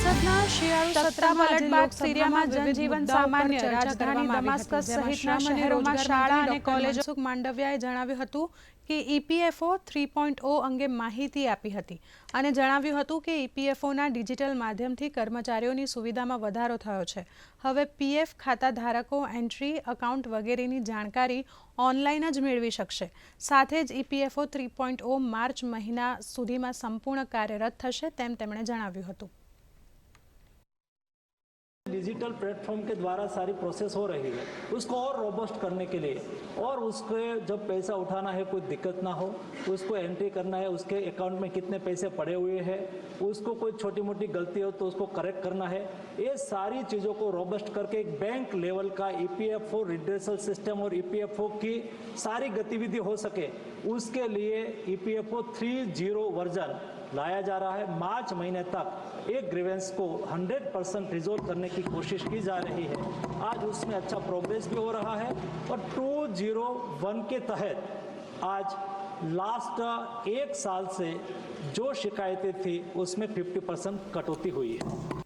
સંસદના શિયાળુ સત્રમાં પલટબાદ સિરિયામાં જનજીવન સામાન્ય રાજધાની દમાસ્કસ સહિતના શહેરોમાં શાળા અને કોલેજો સુખ માંડવિયાએ જણાવ્યું હતું કે ઈપીએફઓ થ્રી પોઈન્ટ ઓ અંગે માહિતી આપી હતી અને જણાવ્યું હતું કે ઈપીએફઓના ડિજિટલ માધ્યમથી કર્મચારીઓની સુવિધામાં વધારો થયો છે. હવે પીએફ ખાતા ધારકો એન્ટ્રી અકાઉન્ટ વગેરેની જાણકારી ઓનલાઈન જ મેળવી શકશે. સાથે જ EPFO three point o March મહિના સુધીમાં સંપૂર્ણ કાર્યરત થશે તેમ તેમણે જણાવ્યું હતું. डिजिटल प्लेटफॉर्म के द्वारा सारी प्रोसेस हो रही है। उसको और रोबस्ट करने के लिए। और उसके जब पैसा उठाना है, कोई दिक्कत ना हो। उसको एंट्री करना है, उसके अकाउंट में कितने पैसे पड़े हुए हैं। उसको कोई छोटी मोटी गलती हो तो उसको करेक्ट करना है। ये सारी चीज़ों को रोबस्ट करके एक बैंक लेवल का E ईपीएफओ रिड्रेसल सिस्टम और ईपीएफओ की सारी गतिविधि हो सके। उसके लिए E EPFO three zero version लाया जा रहा है। मार्च महीने तक एक ग्रीवेंस को 100 परसेंट रिजोल्व करने की कोशिश की जा रही है। आज उसमें अच्छा प्रोग्रेस भी हो रहा है और 201 के तहत आज लास्ट एक साल से जो शिकायतें थी, उसमें 50 परसेंट कटौती हुई है।